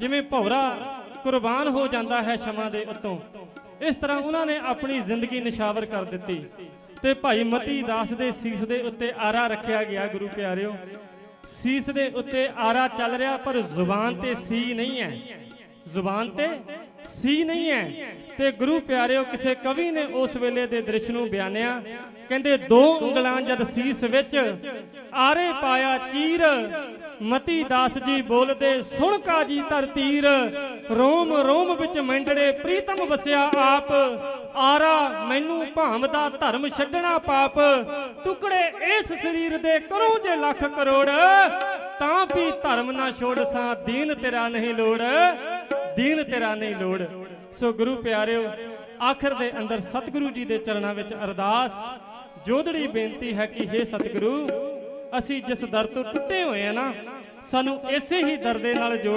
ਜਿਵੇਂ ਭੌਰਾ ਕੁਰਬਾਨ ਹੋ ਜਾਂਦਾ ਹੈ ਸ਼ਮਾ ਦੇ ਉੱਤੋਂ। ਇਸ ਤਰ੍ਹਾਂ ਉਹਨਾਂ ਨੇ ਆਪਣੀ ਜ਼ਿੰਦਗੀ ਨਿਸ਼ਾਵਰ ਕਰ ਦਿੱਤੀ। ਤੇ ਭਾਈ ਮਤੀ ਦਾਸ ਦੇ ਸੀਸ ਦੇ ਉੱਤੇ ਆਰਾ ਰੱਖਿਆ ਗਿਆ, ਗੁਰੂ ਪਿਆਰਿਓ। ਸੀਸ ਦੇ ਉੱਤੇ ਆਰਾ ਚੱਲ ਰਿਹਾ, ਪਰ ਜ਼ੁਬਾਨ ਤੇ ਸੀ ਨਹੀਂ ਹੈ। ਜ਼ੁਬਾਨ ਤੇ ਸੀ ਨਹੀਂ ਹੈ। ਤੇ ਗੁਰੂ ਪਿਆਰਿਓ, ਕਿਸੇ ਕਵੀ ਨੇ ਉਸ ਵੇਲੇ ਦੇ ਦ੍ਰਿਸ਼ ਨੂੰ ਬਿਆਨਿਆ, ਕਹਿੰਦੇ, ਦੋ ਉਂਗਲਾਂ ਜਦ ਸੀਸ ਵਿੱਚ, ਆਰੇ ਪਾਇਆ ਚੀਰ ਮਤੀ ਦਾਸ ਜੀ ਬੋਲਦੇ, ਸੁਣ ਕਾਜੀ ਧਰਤੀਰ ਰੋਮ ਰੋਮ ਵਿੱਚ ਮੈਂਡੜੇ, ਪ੍ਰੀਤਮ ਵਸਿਆ ਆਪ। ਆਰਾ, ਮੈਨੂੰ ਭਾਵਦਾ ਧਰਮ ਛੱਡਣਾ ਪਾਪ। ਟੁਕੜੇ ਇਸ ਸਰੀਰ ਦੇ ਕਰੋ ਜੇ ਲੱਖ ਕਰੋੜ। ਤਾਂ ਵੀ ਧਰਮ ਨਾ ਛੋੜ ਸਾਂ, ਦੀਨ ਤੇਰਾ ਨਹੀਂ ਲੋੜ। ਦੀਨ ਤੇਰਾ ਨਹੀਂ ਲੋੜ। ਸੋ ਗੁਰੂ ਪਿਆਰਿਓ, ਆਖਰ ਦੇ ਅੰਦਰ ਸਤਿਗੁਰੂ ਜੀ ਦੇ ਚਰਨਾਂ ਵਿੱਚ ਅਰਦਾਸ। ਜੋਦੜੀ ਬੇਨਤੀ ਹੈ ਕਿ हे ਸਤਿਗੁਰੂ ਅਸੀਂ ਜਿਸ ਦਰ ਤੋਂ ਟੁੱਟੇ ਹੋਏ ਆ ਨਾ, ਸਾਨੂੰ ਇਸੇ ਹੀ ਦਰ ਦੇ ਨਾਲ ਜੋੜ